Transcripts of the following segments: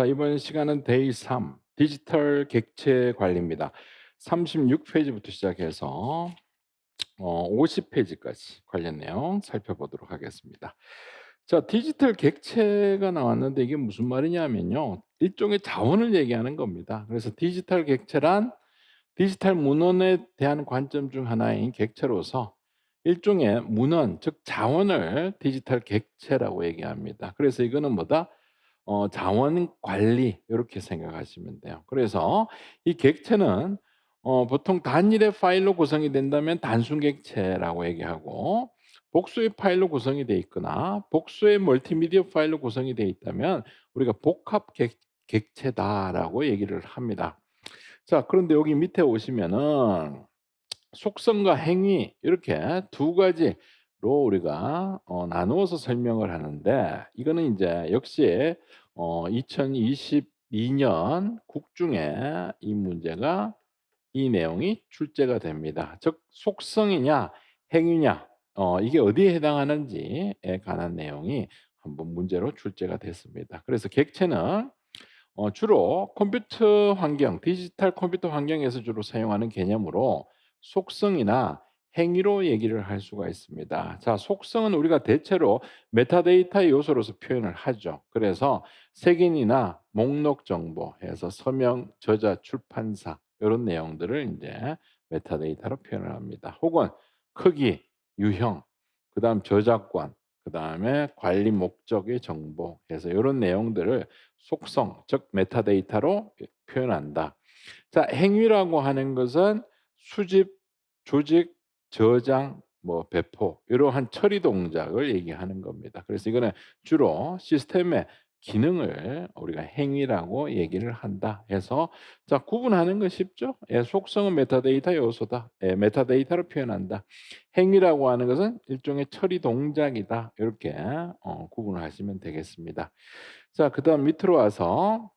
자, 이번 시간은 데이 3 디지털 객체 관리입니다. 36 페이지부터 시작해서 어 50 페이지까지 관련 내용 살펴보도록 하겠습니다. 자, 디지털 객체가 나왔는데 이게 무슨 말이냐면요. 일종의 자원을 얘기하는 겁니다. 그래서 디지털 객체란 디지털 문헌에 대한 관점 중 하나인 객체로서 일종의 문헌, 즉 자원을 디지털 객체라고 얘기합니다. 그래서 이거는 뭐다? 어 자원 관리 요렇게 생각하시면 돼요. 그래서 이 객체는 어 보통 단일의 파일로 구성이 된다면 단순 객체라고 얘기하고 복수의 파일로 구성이 돼 있거나 복수의 멀티미디어 파일로 구성이 돼 있다면 우리가 복합 객 객체다라고 얘기를 합니다. 자 그런데 여기 밑에 오시면은 속성과 행위 이렇게 두 가지로 우리가 어 나누어서 설명을 하는데 이거는 인제 역시 어 2022년 국중에 이 문제가 이 내용이 출제가 됩니다. 즉 속성이냐 행위냐 어 이게 어디에 해당하는지에 관한 내용이 한번 문제로 출제가 됐습니다. 그래서 객체는 어 주로 컴퓨터 환경, 디지털 컴퓨터 환경에서 주로 사용하는 개념으로 속성이나 행위로 얘기를 할 수가 있습니다. 자, 속성은 우리가 대체로 메타데이터의 요소로서 표현을 하죠. 그래서 색인이나 목록 정보 해서 서명, 저자, 출판사 이런 내용들을 이제 메타데이터로 표현을 합니다. 혹은 크기, 유형, 그다음 저작권, 그다음에 관리 목적의 정보 해서 이런 내용들을 속성, 즉 메타데이터로 표현한다. 자, 행위라고 하는 것은 수집, 조직, 저장, 뭐 배포 이러한 처리 동작을 얘기하는 겁니다. 그래서 이거는 주로 시스템의 기능을 우리가 행위라고 얘기를 한다 해서 자 구분하는 거 쉽죠? 예, 속성은 메타데이터 요소다. 예, 메타데이터로 표현한다. 행위라고 하는 것은 일종의 처리 동작이다. 이렇게 어, 구분을 하시면 되겠습니다. 자, 그다음 밑으로 와서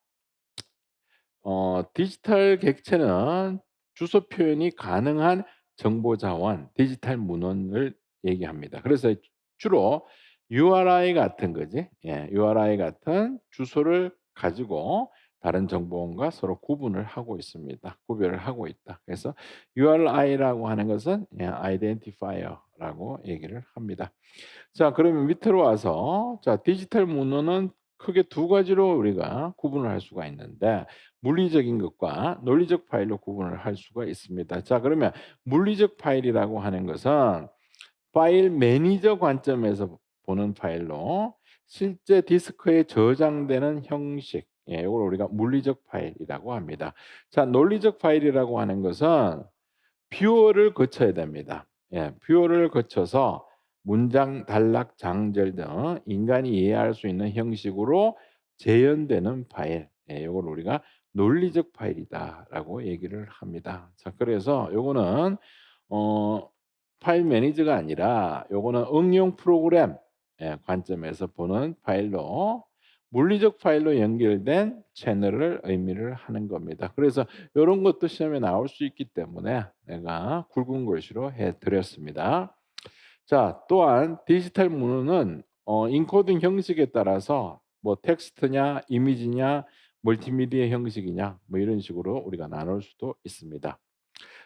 어, 디지털 객체는 주소 표현이 가능한 정보 자원, 디지털 문헌을 얘기합니다. 그래서 주로 URI 같은 거지. 예, URI 같은 주소를 가지고 다른 정보원과 서로 구분을 하고 있습니다. 구별을 하고 있다. 그래서 URI라고 하는 것은 예, identifier라고 얘기를 합니다. 자, 그러면 밑으로 와서 자, 디지털 문헌은 크게 두 가지로 우리가 구분을 할 수가 있는데 물리적인 것과 논리적 파일로 구분을 할 수가 있습니다. 자, 그러면 물리적 파일이라고 하는 것은 파일 매니저 관점에서 보는 파일로 실제 디스크에 저장되는 형식, 예, 이걸 우리가 물리적 파일이라고 합니다. 자, 논리적 파일이라고 하는 것은 뷰어를 거쳐야 됩니다. 예, 뷰어를 거쳐서 문장, 단락, 장절 등 인간이 이해할 수 있는 형식으로 재현되는 파일. 예, 이걸 우리가 논리적 파일이다라고 얘기를 합니다. 자, 그래서 요거는 어 파일 매니저가 아니라 요거는 응용 프로그램 예, 관점에서 보는 파일로 물리적 파일로 연결된 채널을 의미를 하는 겁니다. 그래서 요런 것도 시험에 나올 수 있기 때문에 내가 굵은 글씨로 해 드렸습니다. 자, 또한 디지털 문헌은 어 인코딩 형식에 따라서 뭐 텍스트냐 이미지냐 멀티미디어 형식이냐 뭐 이런 식으로 우리가 나눌 수도 있습니다.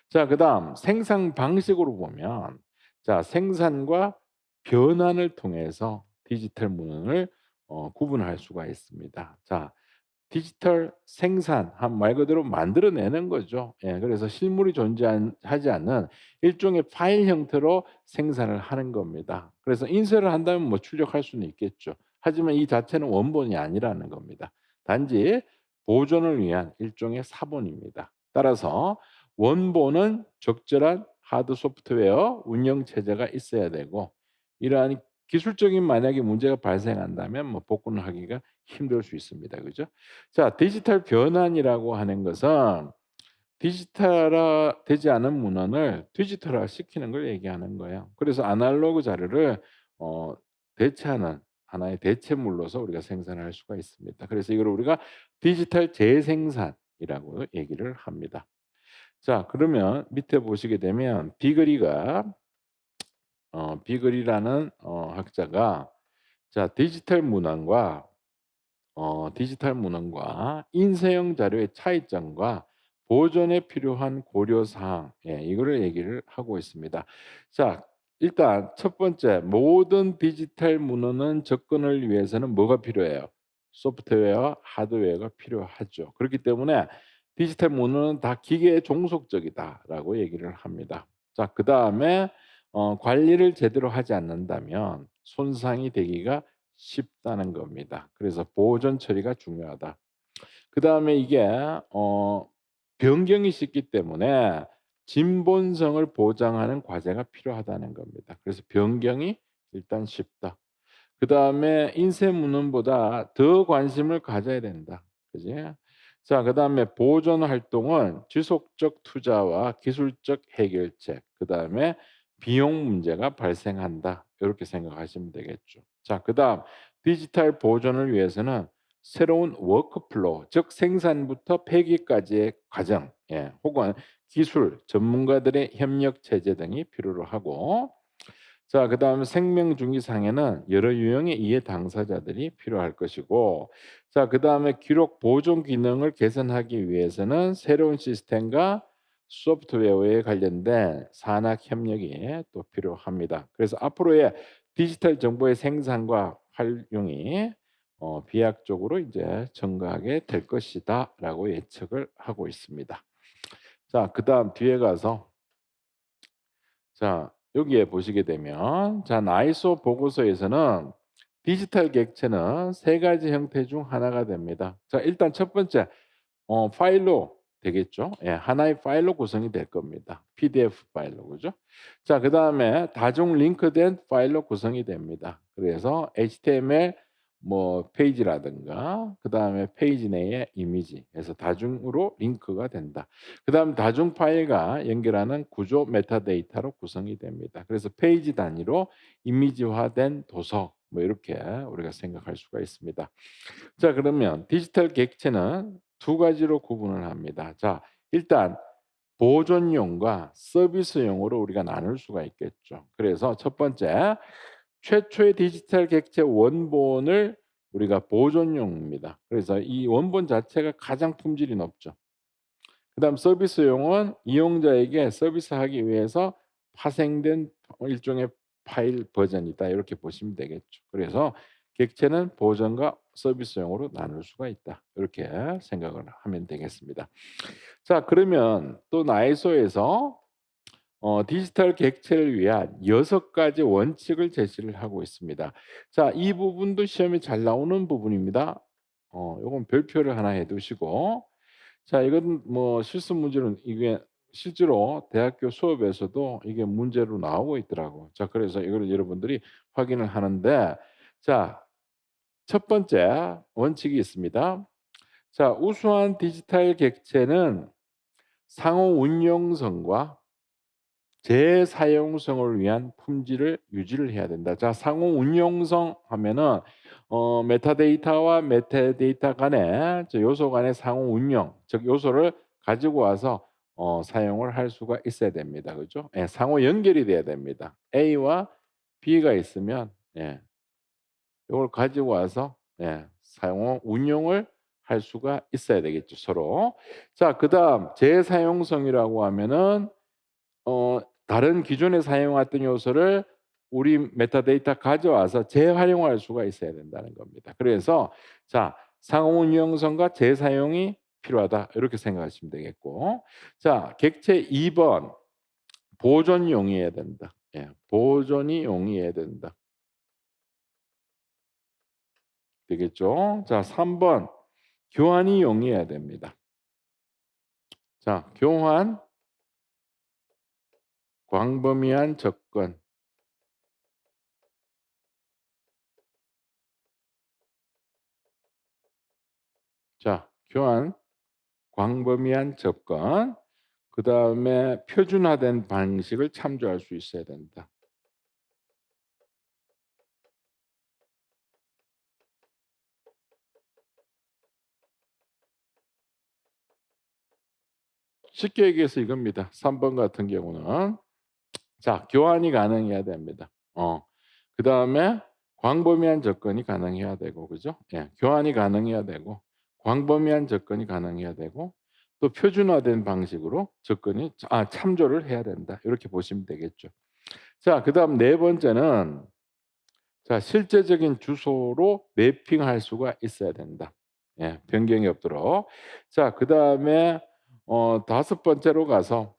자, 그다음 생산 방식으로 보면 자, 생산과 변환을 통해서 디지털 문헌을 어 구분할 수가 있습니다. 자, 디지털 생산 한 말 그대로 만들어내는 거죠. 예 그래서 실물이 존재하지 않는 일종의 파일 형태로 생산을 하는 겁니다. 그래서 인쇄를 한다면 뭐 출력할 수는 있겠죠. 하지만 이 자체는 원본이 아니라는 겁니다. 단지 보존을 위한 일종의 사본입니다. 따라서 원본은 적절한 하드 소프트웨어 운영 체제가 있어야 되고 이러한 기술적인 만약에 문제가 발생한다면 뭐 복구는 하기가 힘들 수 있습니다. 그죠? 자, 디지털 변환이라고 하는 것은 디지털화 되지 않은 문헌을 디지털화 시키는 걸 얘기하는 거예요. 그래서 아날로그 자료를 어 대체하는 하나의 대체물로서 우리가 생산할 수가 있습니다. 그래서 이걸 우리가 디지털 재생산이라고 얘기를 합니다. 자, 그러면 밑에 보시게 되면 비거리가 어 비글이라는 어 학자가 자 디지털 문헌과 어 디지털 문헌과 인쇄형 자료의 차이점과 보존에 필요한 고려 사항 예 이거를 얘기를 하고 있습니다. 자 일단 첫 번째 모든 디지털 문헌은 접근을 위해서는 뭐가 필요해요? 소프트웨어와 하드웨어가 필요하죠. 그렇기 때문에 디지털 문헌은 다 기계에 종속적이다라고 얘기를 합니다. 자 그 다음에 어 관리를 제대로 하지 않는다면 손상이 되기가 쉽다는 겁니다. 그래서 보존 처리가 중요하다. 그 다음에 이게 어 변경이 쉽기 때문에 진본성을 보장하는 과제가 필요하다는 겁니다. 그래서 변경이 일단 쉽다. 그 다음에 인쇄 문헌보다 더 관심을 가져야 된다. 그지? 자, 그 다음에 보존 활동은 지속적 투자와 기술적 해결책, 그 다음에 비용 문제가 발생한다. 이렇게 생각하시면 되겠죠. 자, 그 다음 디지털 보존을 위해서는 새로운 워크플로우, 즉 생산부터 폐기까지의 과정, 예, 혹은 기술 전문가들의 협력 체제 등이 필요로 하고 자, 그다음에 생명 중기상에는 여러 유형의 이해 당사자들이 필요할 것이고 자, 그다음에 기록 보존 기능을 개선하기 위해서는 새로운 시스템과 소프트웨어에 관련된 산학 협력이 또 필요합니다. 그래서 앞으로의 디지털 정보의 생산과 활용이 어, 비약적으로 이제 증가하게 될 것이다라고 예측을 하고 있습니다. 자, 그 다음 뒤에 가서 자, 여기에 보시게 되면 자, 나이소 보고서에서는 디지털 객체는 세 가지 형태 중 하나가 됩니다. 자, 일단 첫 번째 어, 파일로 되겠죠. 예, 하나의 파일로 구성이 될 겁니다. PDF 파일로 그죠? 자, 그다음에 다중 링크된 파일로 구성이 됩니다. 그래서 HTML 뭐 페이지라든가 그 다음에 페이지 내의 이미지 해서 다중으로 링크가 된다. 그 다음 다중 파일과 연결하는 구조 메타데이터로 구성이 됩니다. 그래서 페이지 단위로 이미지화된 도서 뭐 이렇게 우리가 생각할 수가 있습니다. 자, 그러면 디지털 객체는 두 가지로 구분을 합니다. 자, 일단 보존용과 서비스용으로 우리가 나눌 수가 있겠죠. 그래서 첫 번째 최초의 디지털 객체 원본을 우리가 보존용입니다. 그래서 이 원본 자체가 가장 품질이 높죠. 그 다음 서비스용은 이용자에게 서비스하기 위해서 파생된 일종의 파일 버전이다 이렇게 보시면 되겠죠. 그래서 객체는 보존과 서비스용으로 나눌 수가 있다. 이렇게 생각을 하면 되겠습니다. 자, 그러면 또 나이소에서 어, 디지털 객체를 위한 여섯 가지 원칙을 제시를 하고 있습니다. 자, 이 부분도 시험에 잘 나오는 부분입니다. 어, 요건 별표를 하나 해 두시고 자, 이건 뭐 실습 문제는 이게 실제로 대학교 수업에서도 이게 문제로 나오고 있더라고. 자, 그래서 이걸 여러분들이 확인을 하는데 자, 첫 번째 원칙이 있습니다. 자, 우수한 디지털 객체는 상호 운용성과 재사용성을 위한 품질을 유지를 해야 된다. 자, 상호 운용성 하면은 어, 메타데이터와 메타데이터 간의 요소 간의 상호 운용, 즉 요소를 가지고 와서 어, 사용을 할 수가 있어야 됩니다. 그죠? 예, 상호 연결이 돼야 됩니다. A와 B가 있으면 예, 이걸 가지고 와서 예, 사용 운용을 할 수가 있어야 되겠죠 서로. 자 그다음 재사용성이라고 하면은 어, 다른 기존에 사용했던 요소를 우리 메타데이터 가져와서 재활용할 수가 있어야 된다는 겁니다. 그래서 자 상호 운용성과 재사용이 필요하다 이렇게 생각하시면 되겠고 자 객체 2번 보존 용이해야 된다. 예, 보존이 용이해야 된다. 되겠죠? 자, 3번 교환이 용이해야 됩니다. 자, 교환 광범위한 접근 자, 교환 광범위한 접근 그 다음에 표준화된 방식을 참조할 수 있어야 된다. 쉽게 얘기해서 이겁니다. 3번 같은 경우는 자, 교환이 가능해야 됩니다. 어. 그 다음에 광범위한 접근이 가능해야 되고 그죠? 예. 교환이 가능해야 되고 광범위한 접근이 가능해야 되고 또 표준화된 방식으로 접근이 아 참조를 해야 된다. 이렇게 보시면 되겠죠. 자, 그 다음 네 번째는 자, 실제적인 주소로 매핑할 수가 있어야 된다. 예, 변경이 없도록. 자, 그 다음에 어 다섯 번째로 가서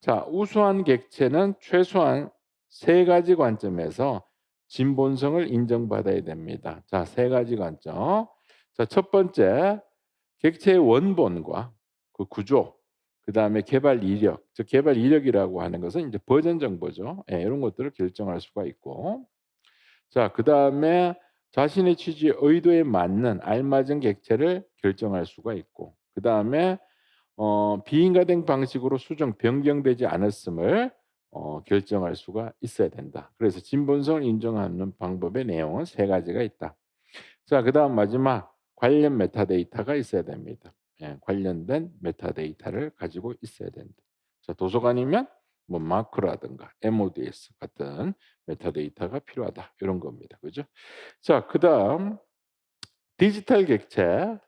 자, 우수한 객체는 최소한 세 가지 관점에서 진본성을 인정받아야 됩니다. 자, 세 가지 관점. 자, 첫 번째 객체의 원본과 그 구조, 그 다음에 개발 이력, 즉 개발 이력이라고 하는 것은 이제 버전 정보죠. 예, 이런 것들을 결정할 수가 있고. 자, 그 다음에 자신의 취지 의도에 맞는 알맞은 객체를 결정할 수가 있고. 그 다음에 어 비인가된 방식으로 수정 변경되지 않았음을 어 결정할 수가 있어야 된다. 그래서 진본성을 인정하는 방법의 내용은 세 가지가 있다. 자, 그 다음 마지막 관련 메타데이터가 있어야 됩니다. 예, 관련된 메타데이터를 가지고 있어야 된다. 자, 도서관이면 뭐 마크라든가 MODS 같은 메타데이터가 필요하다. 이런 겁니다. 그죠? 자, 그 다음 디지털 객체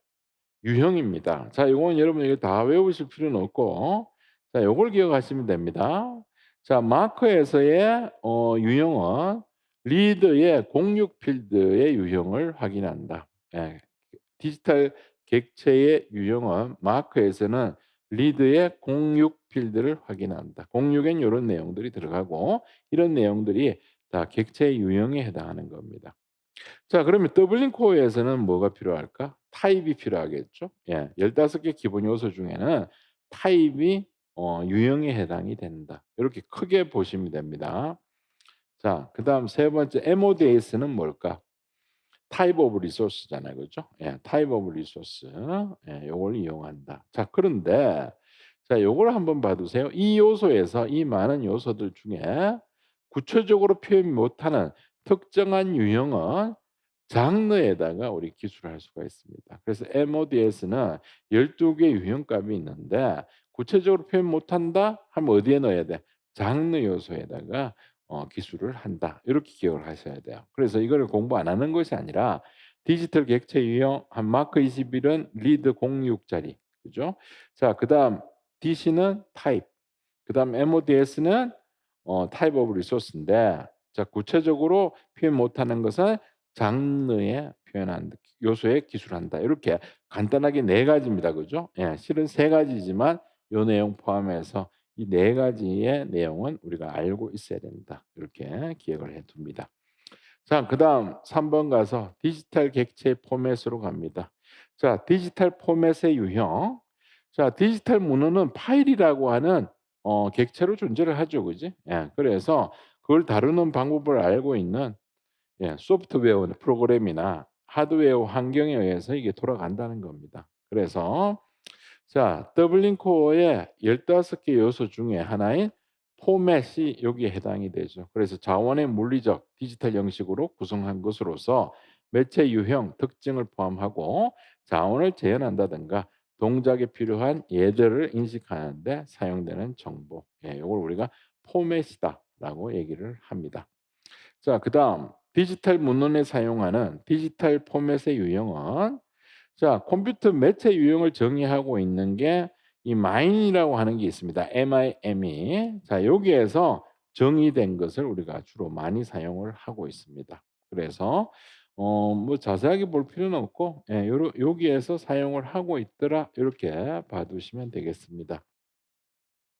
유형입니다. 자, 요건 여러분 이거 다 외우실 필요는 없고 자, 요걸 기억하시면 됩니다. 자, 마커에서의 어 유형은 리드의 공육 필드의 유형을 확인한다. 예. 디지털 객체의 유형은 마커에서는 리드의 공육 필드를 확인한다. 공육엔 요런 내용들이 들어가고 이런 내용들이 다 객체의 유형에 해당하는 겁니다. 자, 그러면 더블링 코어에서는 뭐가 필요할까? 타입이 필요하겠죠. 예. 15개 기본 요소 중에는 타입이 어 유형에 해당이 된다. 이렇게 크게 보시면 됩니다. 자, 그 다음 세 번째 MODS는 뭘까? 타입 오브 리소스잖아요. 그죠? 예. 타입 오브 리소스. 예. 요걸 이용한다. 자, 그런데 자, 요걸 한번 봐 두세요. 이 요소에서 이 많은 요소들 중에 구체적으로 표현 못하는 특정한 유형은 장르에다가 우리 기술을 할 수가 있습니다. 그래서 MODS는 12개 유형값이 있는데 구체적으로 표현 못한다 하면 어디에 넣어야 돼? 장르 요소에다가 어 기술을 한다. 이렇게 기억을 하셔야 돼요. 그래서 이거를 공부 안 하는 것이 아니라 디지털 객체 유형 한 마크 21은 리드 06짜리. 그죠? 자, 그다음 DC는 타입. 그다음 MODS는 어 타입 오브 리소스인데 자, 구체적으로 표현 못하는 것은 장르에 표현한다. 요소에 기술한다. 이렇게 간단하게 네 가지입니다. 그죠? 예, 실은 세 가지지만 요 내용 포함해서 이 네 가지의 내용은 우리가 알고 있어야 된다. 이렇게 기억을 해 둡니다. 자, 그다음 3번 가서 디지털 객체 포맷으로 갑니다. 자, 디지털 포맷의 유형. 자, 디지털 문헌은 파일이라고 하는 어 객체로 존재를 하죠. 그지? 예. 그래서 그걸 다루는 방법을 알고 있는 예, 소프트웨어 프로그램이나 하드웨어 환경에 의해서 이게 돌아간다는 겁니다. 그래서 자, 더블링 코어의 15개 요소 중에 하나인 포맷이 여기에 해당이 되죠. 그래서 자원의 물리적 디지털 형식으로 구성한 것으로서 매체 유형 특징을 포함하고 자원을 재현한다든가 동작에 필요한 예절을 인식하는 데 사용되는 정보. 예, 이걸 우리가 포맷이다 라고 얘기를 합니다. 자, 그 다음 디지털 문헌에 사용하는 디지털 포맷의 유형은 자, 컴퓨터 매체 유형을 정의하고 있는 게 이 마인이라고 하는 게 있습니다. MIME. 자, 여기에서 정의된 것을 우리가 주로 많이 사용을 하고 있습니다. 그래서 어, 뭐 자세하게 볼 필요는 없고 예, 요러, 여기에서 사용을 하고 있더라 이렇게 봐두시면 되겠습니다.